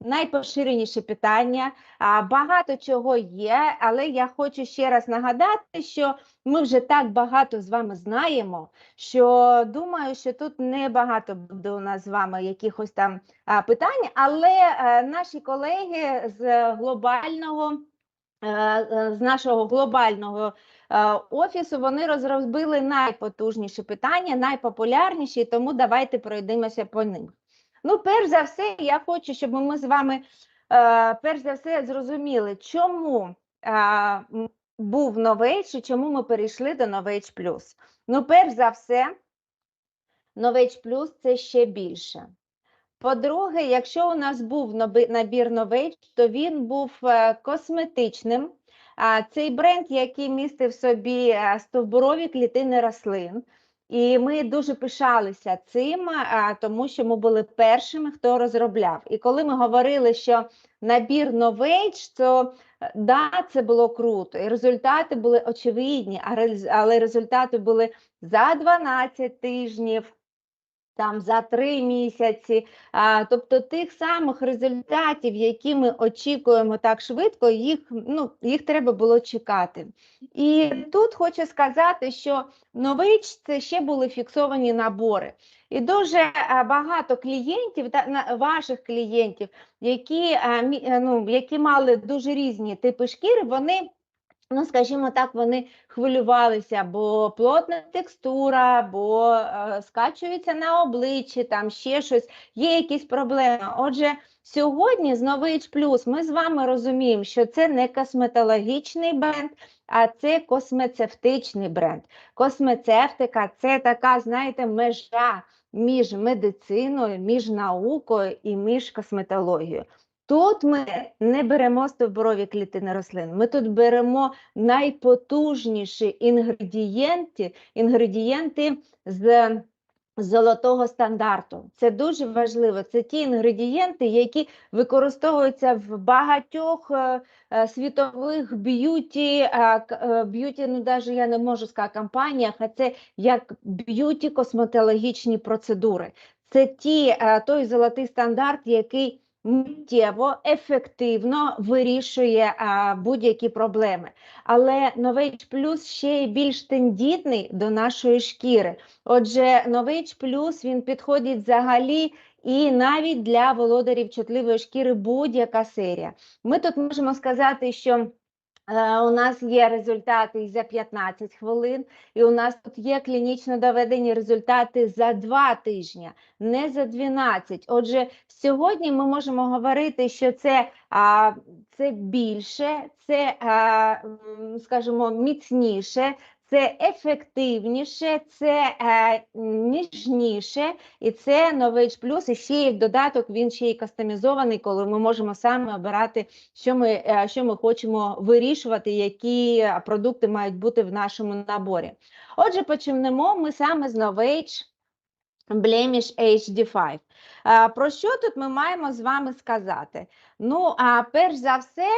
найпоширеніше питання. Багато чого є, але я хочу ще раз нагадати, що ми вже так багато з вами знаємо, що думаю, що тут не багато буде у нас з вами якихось там питань, але е, наші колеги з глобального. е, е, З нашого глобального офісу вони розробили найпотужніші питання, найпопулярніші, тому давайте пройдемося по ним. Ну, перш за все, я хочу, щоб ми з вами е, перш за все зрозуміли, чому е, був Новейдж і чому ми перейшли до Новейдж Плюс. Ну, перш за все, Новейдж Плюс це ще більше. По-друге, якщо у нас був набір Новейдж, то він був е, косметичним. Цей бренд, який містив собі стовбурові клітини рослин, і ми дуже пишалися цим, а, тому що ми були першими, хто розробляв. І коли ми говорили, що набір новейдж, то е, да, це було круто, і результати були очевидні, але результати були за 12 тижнів. Там за три місяці, а, тобто тих самих результатів, які ми очікуємо так швидко, їх ну їх треба було чекати. І тут хочу сказати, що Нович це ще були фіксовані набори. І дуже багато клієнтів, та ваших клієнтів, які, ну, які мали дуже різні типи шкіри, вони. Ну, скажімо так, вони хвилювалися, бо плотна текстура, бо е, скачується на обличчі, там ще щось, є якісь проблеми. Отже, сьогодні з Нович Плюс ми з вами розуміємо, що це не косметологічний бренд, а це космецевтичний бренд. Космецевтика це така, знаєте, межа між медициною, між наукою і між косметологією. Тут ми не беремо стовбурові клітини рослин, ми тут беремо найпотужніші інгредієнти, інгредієнти з золотого стандарту. Це дуже важливо. Це ті інгредієнти, які використовуються в багатьох е, е, світових б'юті, е, б'юті, ну навіть я не можу сказати компаніях, а це як б'юті косметологічні процедури. Це ті, той золотий стандарт, який миттєво, ефективно вирішує будь-які проблеми. Але новий плюс ще й більш тендітний до нашої шкіри. Отже, новий плюс він підходить взагалі і навіть для володарів чутливої шкіри будь-яка серія. Ми тут можемо сказати, що У нас є результати і за 15 хвилин, і у нас тут є клінічно доведені результати за 2 тижні, не за 12. Отже, сьогодні ми можемо говорити, що це, це більше, це, скажімо, міцніше, це ефективніше, це е, ніжніше, і це Novage Plus, і ще як додаток він ще й кастомізований, коли ми можемо саме обирати що ми, е, що ми хочемо вирішувати, які е, продукти мають бути в нашому наборі. Отже, почнемо ми саме з Novage Blemish HD5. Е, Про що тут ми маємо з вами сказати? Ну, а перш за все,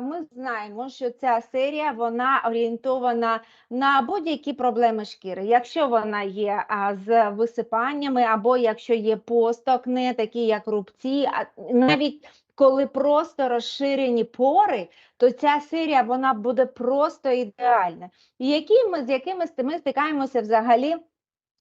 ми знаємо, що ця серія вона орієнтована на будь-які проблеми шкіри. Якщо вона є з висипаннями, або якщо є постакне, такі як рубці, навіть коли просто розширені пори, то ця серія вона буде просто ідеальна. І які ми, з якими ми стикаємося взагалі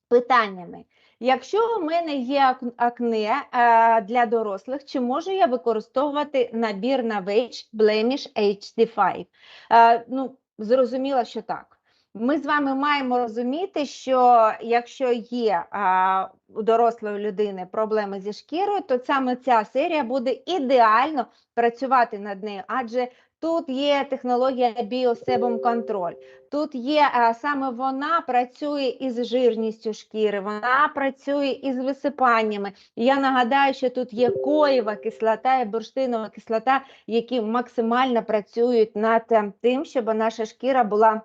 питаннями? Якщо у мене є акне е, для дорослих, чи можу я використовувати набір на Novage Blemish HD5? Е, ну, зрозуміло, що так. Ми з вами маємо розуміти, що якщо є а, у дорослої людини проблеми зі шкірою, то саме ця серія буде ідеально працювати над нею, адже тут є технологія біосебум контроль. Тут є саме вона працює із жирністю шкіри, вона працює із висипаннями. Я нагадаю, що тут є коєва кислота і бурштинова кислота, які максимально працюють над е, тим, щоб наша шкіра була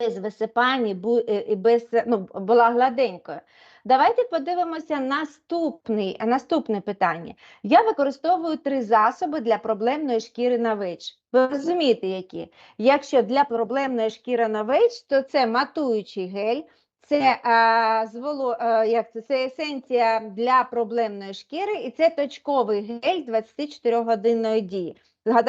без висипань і е, без е, ну, була гладенькою. Давайте подивимося наступний, наступне питання. Я використовую три засоби для проблемної шкіри на веч. Ви розумієте, які? Якщо для проблемної шкіри на веч, то це матуючий гель, Це, а, зволо, а, як це, це есенція для проблемної шкіри, і це точковий гель 24-годинної дії.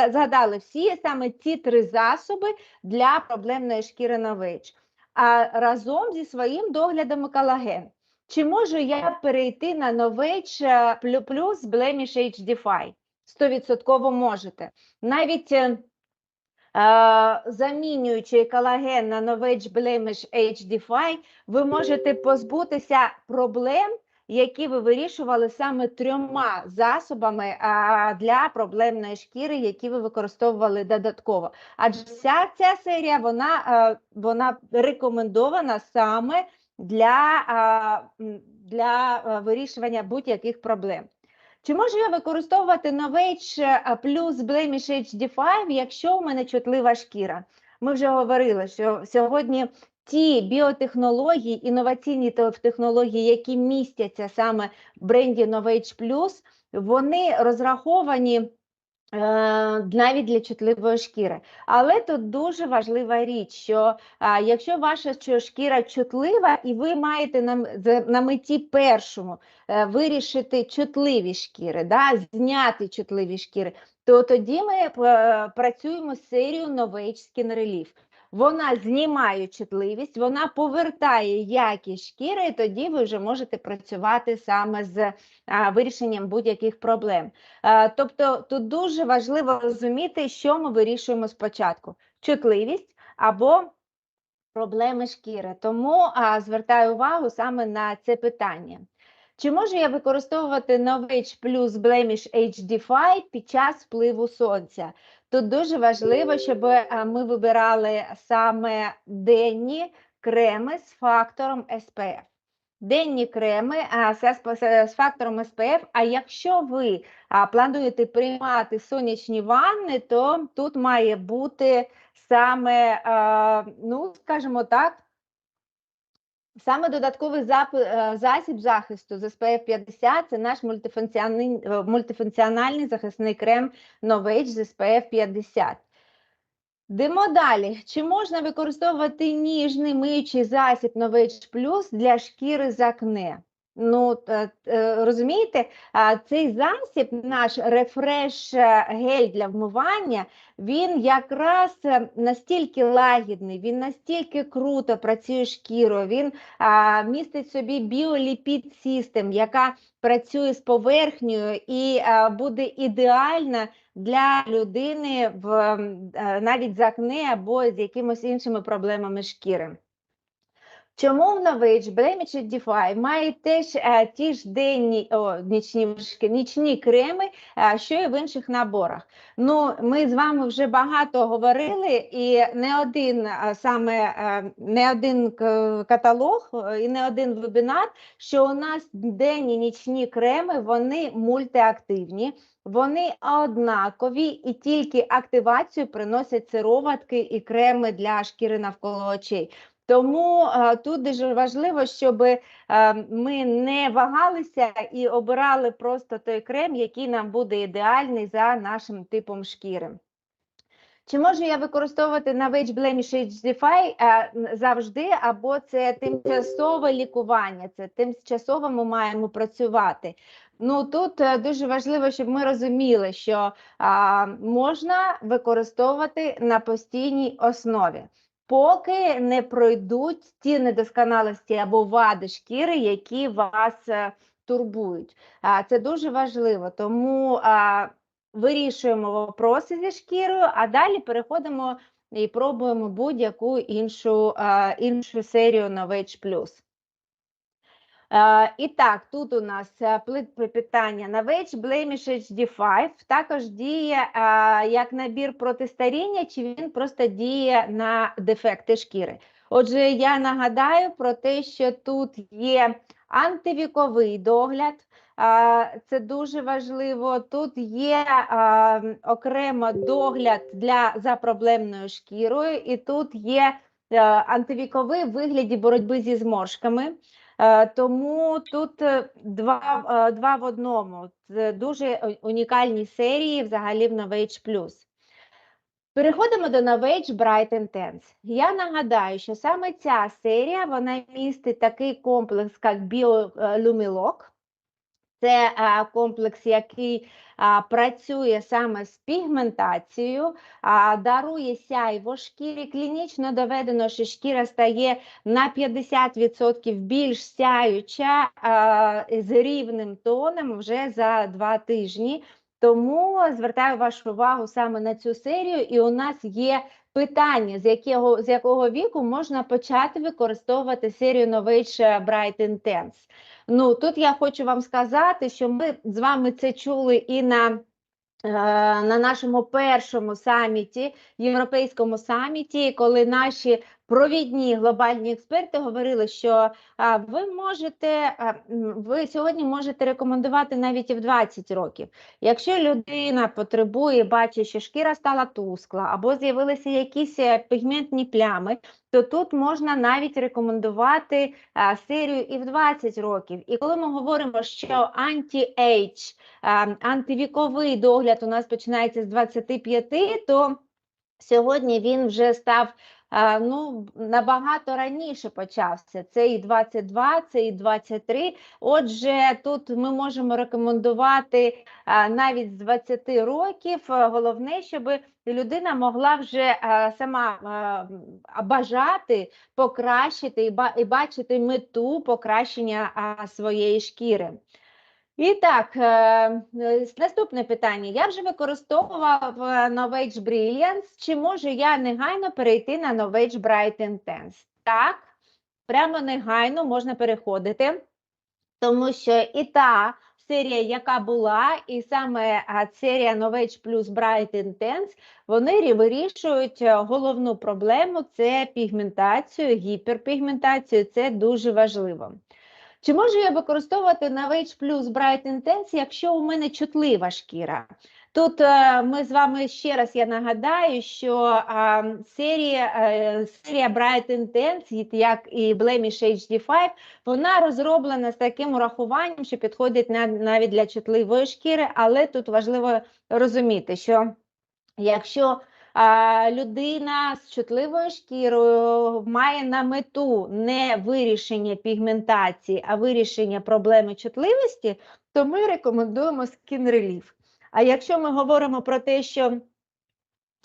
Згадали всі саме ці три засоби для проблемної шкіри нович. А разом зі своїм доглядом колаген. Чи можу я перейти на нович е, плюс Blemish HDFI? 100% можете. Навіть е, замінюючи колаген на Novage Blemish HDFI, ви можете позбутися проблем, які ви вирішували саме трьома засобами для проблемної шкіри, які ви використовували додатково. Адже вся ця серія вона, е, вона рекомендована саме для, для е, вирішування будь-яких проблем. Чи можу я використовувати Novage е, плюс Blemish HD5, якщо у мене чутлива шкіра? Ми вже говорили, що сьогодні ті біотехнології, інноваційні технології, які містяться саме в бренді Novage Plus, вони розраховані навіть для чутливої шкіри. Але тут дуже важлива річ, що якщо ваша шкіра чутлива, і ви маєте на, на меті першому е, вирішити чутливі шкіри, да, зняти чутливі шкіри, то тоді ми е, працюємо з серією Novage. Вона знімає чутливість, вона повертає якість шкіри, і тоді ви вже можете працювати саме з вирішенням будь-яких проблем. Тобто тут дуже важливо розуміти, що ми вирішуємо спочатку: чутливість або проблеми шкіри. Тому звертаю увагу саме на це питання. Чи можу я використовувати Novage плюс Blemish HD5 під час впливу сонця? Тут дуже важливо, щоб е, ми вибирали саме денні креми з фактором SPF. Денні креми з, фактором SPF, а якщо ви плануєте приймати сонячні ванни, то тут має бути саме, ну, скажімо так, Саме додатковий е, засіб захисту з SPF 50 це наш мультифункціональний, е, мультифункціональний захисний крем Novage з SPF 50. Димо далі. Чи можна використовувати ніжний миючий засіб Novage Plus для шкіри з акне? Ну, е, розумієте, цей засіб, наш рефреш е, гель для вмивання, він якраз е, настільки лагідний, він настільки круто працює шкірою, він містить собі біоліпід систем, яка працює з поверхнею і буде ідеальна для людини в навіть з акне або з якимось іншими проблемами шкіри. Чому в Novage Blemish DeFi має теж е, ті ж денні о, нічні, нічні креми, е, що і в інших наборах? Ну, ми з вами вже багато говорили, і не один е, саме е, не один каталог і не один вебінар, що у нас денні нічні креми вони мультиактивні. Вони однакові і тільки активацію приносять сироватки і креми для шкіри навколо очей. Тому е, тут дуже важливо, щоб е, ми не вагалися і обирали просто той крем, який нам буде ідеальний за нашим типом шкіри. Чи можу я використовувати Novage Blemish HDFI е, завжди, або це тимчасове лікування, це тимчасово ми маємо працювати. Ну тут дуже важливо, щоб ми розуміли, що а, можна використовувати на постійній основі, поки не пройдуть ті недосконалості або вади шкіри, які вас е, турбують. Це дуже важливо, тому вирішуємо вопроси зі шкірою, а далі переходимо і пробуємо будь-яку іншу, іншу серію Novage Plus. Е, І так, тут у нас е, питання Novage Blemish HD5 також діє е, як набір проти старіння, чи він просто діє на дефекти шкіри. Отже, я нагадаю про те, що тут є антивіковий догляд, е, це дуже важливо. Тут є е, окремо догляд для за проблемною шкірою, і тут є е, антивіковий вигляді боротьби зі зморшками. Е, Тому тут е, два, е, два в одному. Це дуже унікальні серії взагалі в Novage Plus. Переходимо до Novage Bright Intense. Я нагадаю, що саме ця серія вона містить такий комплекс, як біолюмілок. Це комплекс, який працює саме з пігментацією, дарує сяйво шкірі. Клінічно доведено, що шкіра стає на 50% більш сяюча з рівним тоном вже за два тижні. Тому звертаю вашу увагу саме на цю серію, і у нас є питання, з якого, з якого віку можна почати використовувати серію Novage Bright Intense. Ну, тут я хочу вам сказати, що ми з вами це чули і на, е, на нашому першому саміті, європейському саміті, коли наші провідні глобальні експерти говорили, що ви можете, ви сьогодні можете рекомендувати навіть і в 20 років. Якщо людина потребує, бачить, що шкіра стала тускла або з'явилися якісь е, пігментні плями, то тут можна навіть рекомендувати серію і в 20 років. І коли ми говоримо, що анті-ейдж, антивіковий догляд у нас починається з 25, то сьогодні він вже став ну, набагато раніше почався. Це і 22, це і 23. Отже, тут ми можемо рекомендувати навіть з 20 років. Головне, щоб людина могла вже сама бажати покращити і бачити мету покращення своєї шкіри. І так, е, е, наступне питання. Я вже використовував е, Novage Brilliance. Чи можу я негайно перейти на Novage Bright Intense? Так, прямо негайно можна переходити, тому що і та серія, яка була, і саме серія Novage Plus Bright Intense, вони вирішують головну проблему це пігментацію, гіперпігментацію. Це дуже важливо. Чи можу я використовувати Novage Plus Bright Intense, якщо у мене чутлива шкіра? Тут е, ми з вами ще раз я нагадаю, що а, серія, е, серія Bright Intense, як і Blemish HD5, вона розроблена з таким урахуванням, що підходить на, навіть для чутливої шкіри, але тут важливо розуміти, що якщо людина з чутливою шкірою має на мету не вирішення пігментації, а вирішення проблеми чутливості, то ми рекомендуємо Skin Relief. А якщо ми говоримо про те, що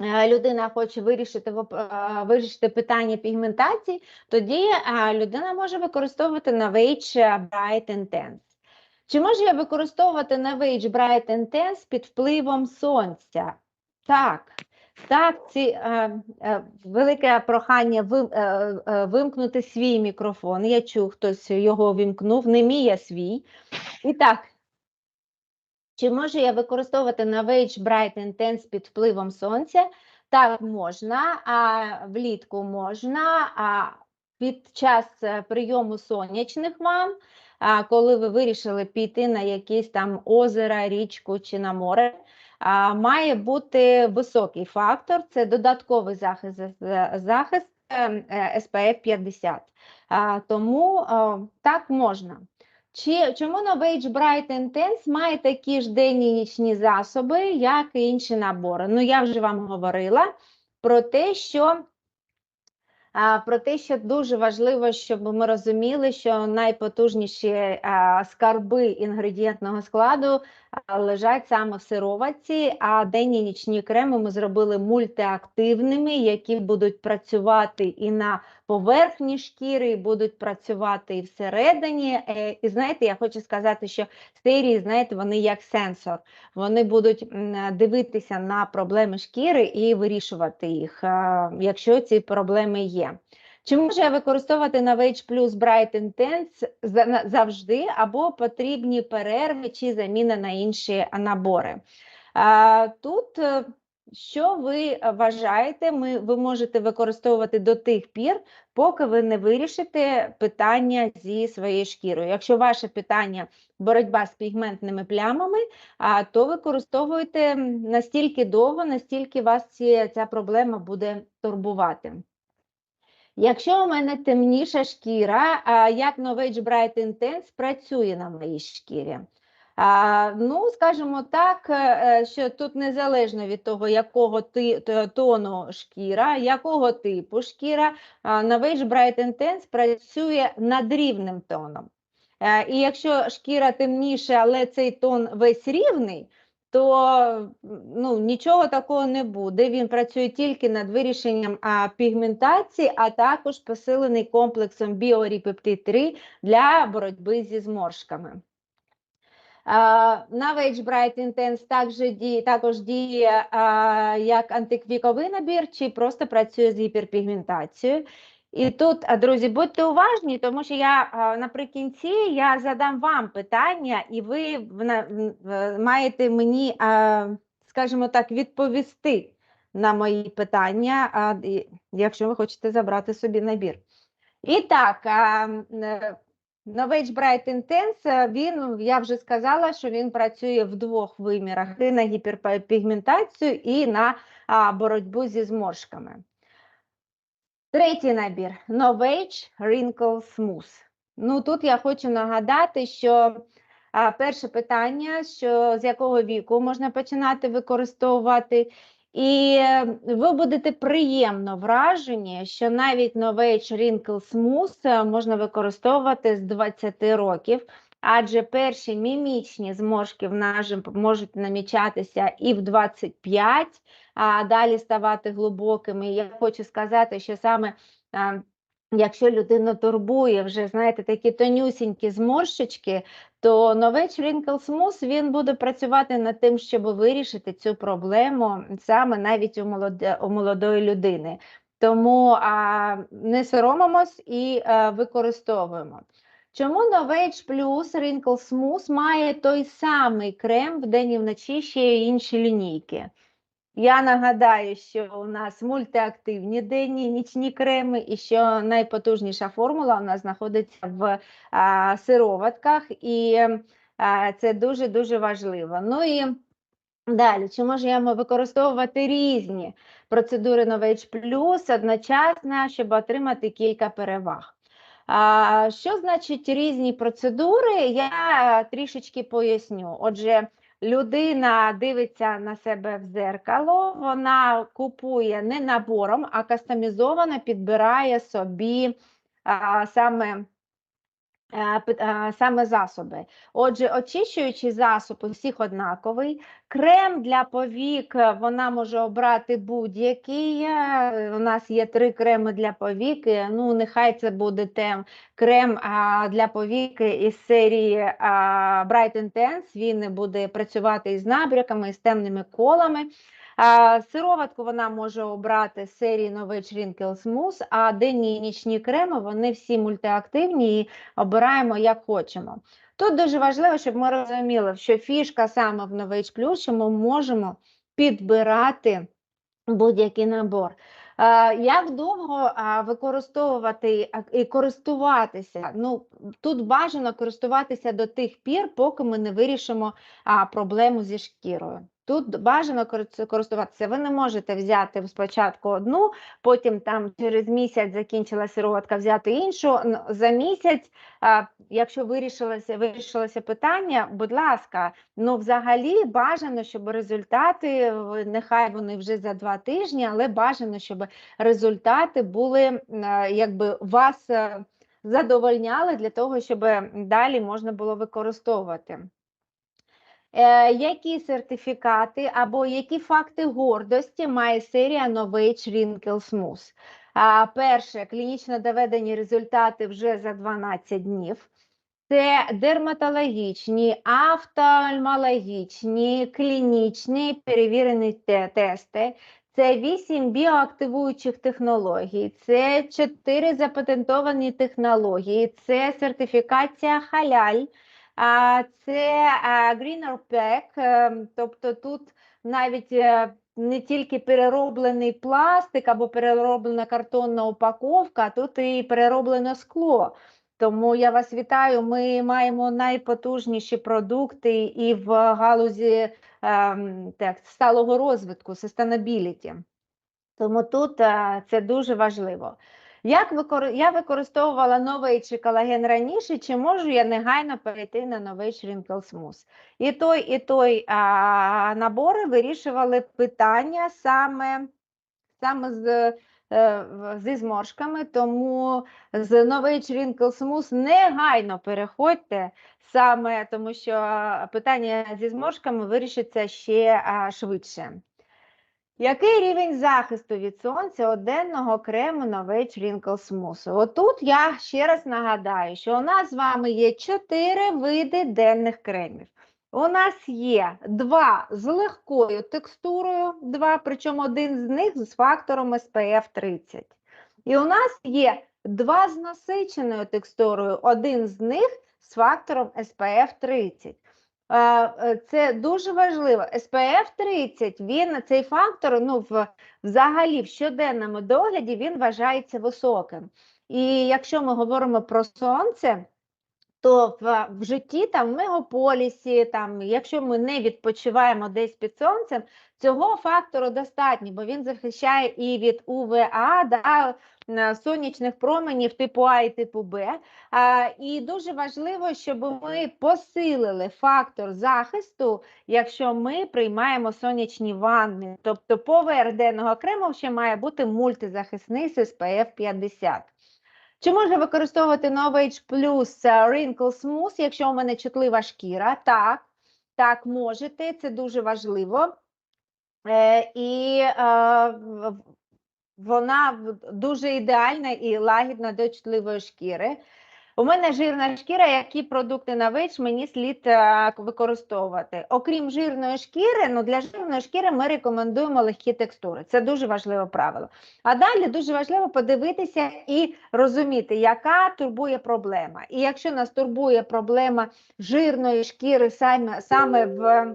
е, людина хоче вирішити, е, вирішити питання пігментації, тоді е, людина може використовувати Novage Bright Intense. Чи можу я використовувати Novage Bright Intense під впливом сонця? Так. Так, ці, е, е, велике прохання вим, е, е, вимкнути свій мікрофон. Я чув, хтось його вімкнув, не мій, а свій. І так, чи можу я використовувати Novage Bright Intense під впливом сонця? Так, можна, а влітку можна, а під час е, прийому сонячних вам, а, коли ви вирішили піти на якісь там озера, річку чи на море, має бути високий фактор, це додатковий захист, е, захист е, е, SPF 50. Тому так можна. Чи, чому Novage Bright Intense має такі ж денні нічні засоби, як і інші набори? Ну, я вже вам говорила про те, що про те, що дуже важливо, щоб ми розуміли, що найпотужніші скарби інгредієнтного складу лежать саме в сироватці, а денні нічні креми ми зробили мультиактивними, які будуть працювати і на поверхні шкіри, будуть працювати і всередині. Е, І знаєте, я хочу сказати, що серії, знаєте, вони як сенсор. Вони будуть дивитися на проблеми шкіри і вирішувати їх, е, якщо ці проблеми є. Чи можу я використовувати Novage Plus Bright Intense завжди, або потрібні перерви чи заміна на інші набори? Тут е, що ви вважаєте, ми, ви можете використовувати до тих пір, поки ви не вирішите питання зі своєю шкірою. Якщо ваше питання боротьба з пігментними плямами, то використовуйте настільки довго, настільки вас ці, ця проблема буде турбувати. Якщо у мене темніша шкіра, як Novage Bright Intense працює на моїй шкірі? Ну, скажімо так, е, е, що тут незалежно від того, якого ти, тону шкіра, якого типу шкіра, Novage Bright Intense працює над рівним тоном. Е, І якщо шкіра темніша, але цей тон весь рівний, то ну, нічого такого не буде. Він працює тільки над вирішенням а, пігментації, а також посилений комплексом біоріпептид 3 для боротьби зі зморшками. Навage Bright Intense також діє, також діє як антиквіковий набір, чи просто працює з гіперпігментацією. І тут, друзі, будьте уважні, тому що я наприкінці я задам вам питання, і ви маєте мені, скажімо так, відповісти на мої питання, а, якщо ви хочете забрати собі набір. І так, е, Novage Bright Intense, е, він, я вже сказала, що він працює в двох вимірах: і на гіперпігментацію і на а, боротьбу зі зморшками. Третій набір Novage Wrinkle Smooth. Ну, тут я хочу нагадати, що а, перше питання, що з якого віку можна починати використовувати, і е, ви будете приємно вражені, що навіть Novage Wrinkle Smooth е, можна використовувати з 20 років, адже перші мімічні зморшки в нажим можуть намічатися і в 25, а далі ставати глибокими. Я хочу сказати, що саме якщо людину турбує вже, знаєте, такі тонюсінькі зморщички, то новеч Wrinkle він буде працювати над тим, щоб вирішити цю проблему саме навіть у, молоде, у молодої людини. Тому а, не соромимось і а, використовуємо. Чому Novage Plus Wrinkle Smooth має той самий крем вдень і вночі ще й інші лінійки? Я нагадаю, що у нас мультиактивні денні нічні креми, і що найпотужніша формула у нас знаходиться в а, сироватках, і а, це дуже-дуже важливо. Ну і далі, чи можемо використовувати різні процедури Novage Plus одночасно, щоб отримати кілька переваг? А, що значить різні процедури? Я трішечки поясню. Отже, людина дивиться на себе в зеркало, вона купує не набором, а кастомізовано підбирає собі а, саме. Е, е, Саме засоби. Отже, очищуючий засоб у всіх однаковий. Крем для повік е, вона може обрати будь-який. У нас є три креми для повік. е, Ну, нехай це буде тем крем для повіки із серії Bright Intense. Він буде працювати із набряками, із темними колами. Сироватку вона може обрати з серії Novage Wrinkle Smooth, а денні і нічні креми вони всі мультиактивні і обираємо як хочемо. Тут дуже важливо, щоб ми розуміли, що фішка саме в Novage Plus, що ми можемо підбирати будь-який набор. Як довго використовувати і користуватися? Ну, тут бажано користуватися до тих пір, поки ми не вирішимо проблему зі шкірою. Тут бажано користуватися. Ви не можете взяти спочатку одну, потім там через місяць закінчила сироватка, взяти іншу. За місяць, якщо вирішилося, вирішилося питання, будь ласка, Ну, взагалі бажано, щоб результати, нехай вони вже за два тижні, але бажано, щоб результати були якби вас е, задовольняли для того, щоб далі можна було використовувати. Е, Які сертифікати або які факти гордості має серія Novage Wrinkle Smooth? Перше, клінічно доведені результати вже за 12 днів. Це дерматологічні, офтальмологічні, клінічні перевірені тести. Це 8 біоактивуючих технологій, це 4 запатентовані технології, це сертифікація халяль, це Greener Pack, е, тобто тут навіть е, не тільки перероблений пластик або перероблена картонна упаковка, тут і перероблене скло. Тому я вас вітаю. Ми маємо найпотужніші продукти і в галузі ем, так, сталого розвитку, sustainability. Тому тут е, це дуже важливо. Як викор... я використовувала новий чи колаген раніше, чи можу я негайно перейти на новий Smooth? І той, і той а, набори вирішували питання саме, саме з, е, зі зморшками, тому з новий Wrinkle негайно переходьте, саме тому що питання зі зморшками вирішиться ще швидше. Який рівень захисту від сонця у денного крему Novage Wrinkle Smooth? Отут я ще раз нагадаю, що у нас з вами є чотири види денних кремів. У нас є два з легкою текстурою, два, причому один з них з фактором SPF 30. І у нас є два з насиченою текстурою, один з них з фактором SPF 30. Е, Це дуже важливо. SPF 30, він цей фактор, ну, в, взагалі в щоденному догляді він вважається високим. І якщо ми говоримо про сонце, то в, в житті, там, в мегаполісі, там, якщо ми не відпочиваємо десь під сонцем, цього фактору достатньо, бо він захищає і від УВА, да, сонячних променів типу А і типу Б. А, і дуже важливо, щоб ми посилили фактор захисту, якщо ми приймаємо сонячні ванни. Тобто поверх денного крему ще має бути мультизахисний з SPF 50. Чи можна використовувати Novage Plus Wrinkle Smooth, якщо у мене чутлива шкіра? Так, так, можете, це дуже важливо. Е, і е, вона дуже ідеальна і лагідна до чутливої шкіри. У мене жирна шкіра, які продукти на вич мені слід е, використовувати. Окрім жирної шкіри, ну для жирної шкіри ми рекомендуємо легкі текстури. Це дуже важливе правило. А далі дуже важливо подивитися і розуміти, яка турбує проблема. І якщо нас турбує проблема жирної шкіри саме, саме в.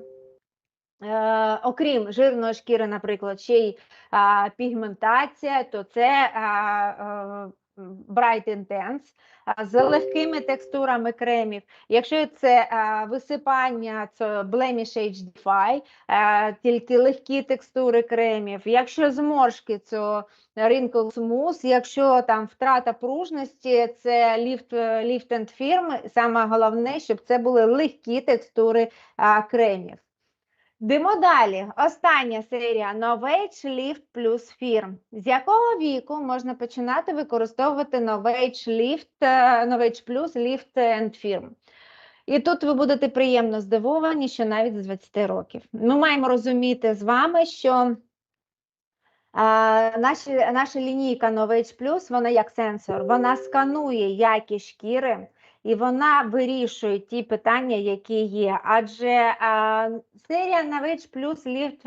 Е, окрім жирної шкіри, наприклад, ще й а, пігментація, то це а, а, Bright Intense з легкими текстурами кремів. Якщо це висипання, це Blemish HD-Fi, а, тільки легкі текстури кремів. Якщо зморшки, то Wrinkle Smooth. Якщо там втрата пружності, це Lift, Lift and Firm. Саме головне, щоб це були легкі текстури кремів. Йдемо далі. Остання серія Novage Lift Plus Firm. З якого віку можна починати використовувати Novage Lift, Novage Plus Lift and Firm? І тут ви будете приємно здивовані, що навіть з 20 років. Ми маємо розуміти з вами, що а, наші, наша лінійка Novage Plus, вона як сенсор, вона сканує якість шкіри, і вона вирішує ті питання, які є. Адже а, серія Novage Plus Lift,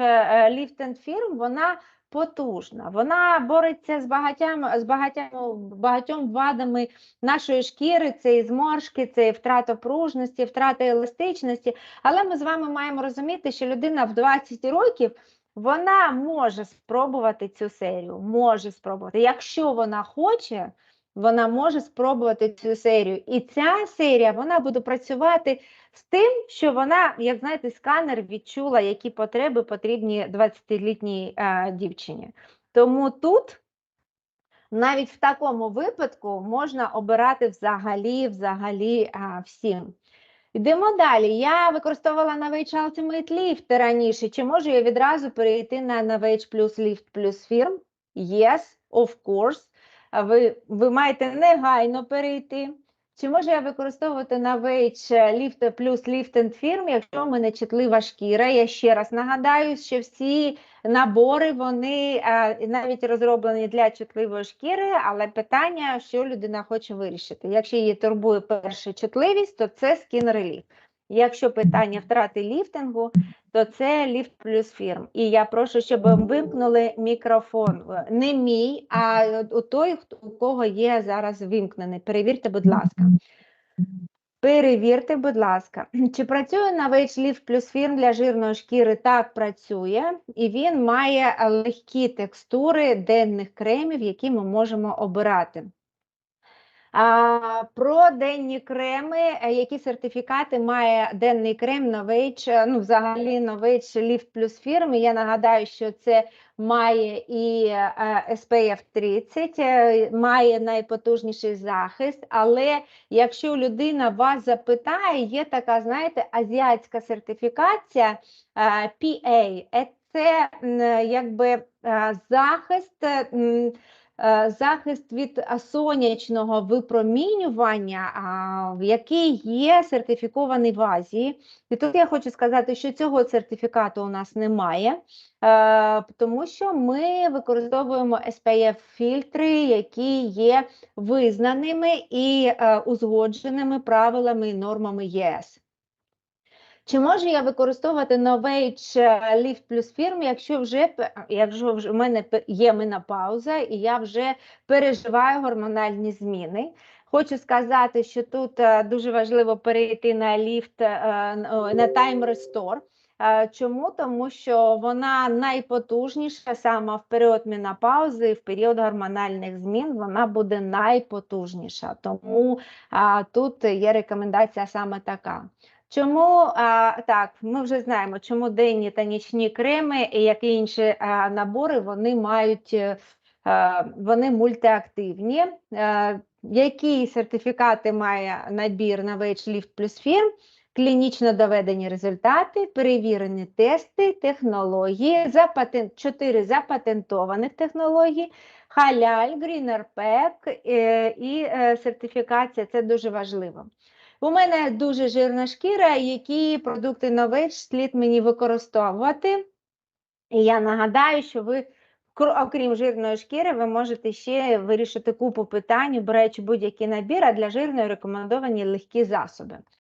Lift and вона потужна. Вона бореться з багатьом, з багатьом, багатьом вадами нашої шкіри, це і зморшки, це і втрата пружності, втрата еластичності. Але ми з вами маємо розуміти, що людина в 20 років вона може спробувати цю серію, може спробувати. Якщо вона хоче, вона може спробувати цю серію. І ця серія вона буде працювати з тим, що вона, як знаєте, сканер відчула, які потреби потрібні 20-літній е, дівчині. Тому тут. Навіть в такому випадку можна обирати взагалі, взагалі а, всім. Йдемо далі. Я використовувала Novage Ultimate Lift раніше. Чи можу я відразу перейти на Novage Plus Lift Plus Firm? Yes, of course. Ви, ви маєте негайно перейти. Чи можу я використовувати Novage Lift Plus Lift and Firm, якщо в мене чутлива шкіра? Я ще раз нагадаю, що всі набори, вони е, навіть розроблені для чутливої шкіри, але питання, що людина хоче вирішити. Якщо її турбує перша чутливість, то це Skin Relief. Якщо питання втрати ліфтингу, то це ліфт плюс фірм. І я прошу, щоб ви вимкнули мікрофон. Не мій, а у той, хто- у кого є зараз вимкнений. Перевірте, будь ласка. Перевірте, будь ласка, чи працює Novage Lift Plus Firm для жирної шкіри? Так, працює, і він має легкі текстури денних кремів, які ми можемо обирати. Про денні креми, е, які сертифікати має денний крем е, ну взагалі Novage Lift Plus фірми. Я нагадаю, що це має і е, SPF 30, е, має найпотужніший захист, але якщо людина вас запитає, є така, знаєте, азіатська сертифікація PA, це якби захист. Е, захист від сонячного випромінювання, який є сертифікований в Азії. І тут я хочу сказати, що цього сертифікату у нас немає, е, тому що ми використовуємо SPF-фільтри, які є визнаними і е, узгодженими правилами і нормами ЄС. Чи можу я використовувати е, Lift Plus фірм, якщо вже якщо вже в мене є менопауза і я вже переживаю гормональні зміни? Хочу сказати, що тут е, дуже важливо перейти на ліфт е, на Time Restore. Е, Чому? Тому що вона найпотужніша саме в період менопаузи і в період гормональних змін вона буде найпотужніша. Тому а, тут є рекомендація саме така. Чому а, так, ми вже знаємо, чому денні та нічні креми і як і інші а, набори, вони мають е, е, вони мультиактивні. Е, Які сертифікати має набір на Lift Plus фірм? Клінічно доведені результати, перевірені тести, технології, запатен... 4 запатентованих технології, халяль, грінерпек і сертифікація це дуже важливо. У мене дуже жирна шкіра, які продукти нових слід мені використовувати. І я нагадаю, що ви, окрім жирної шкіри, ви можете ще вирішити купу питань, беречи будь-який набір, а для жирної рекомендовані легкі засоби.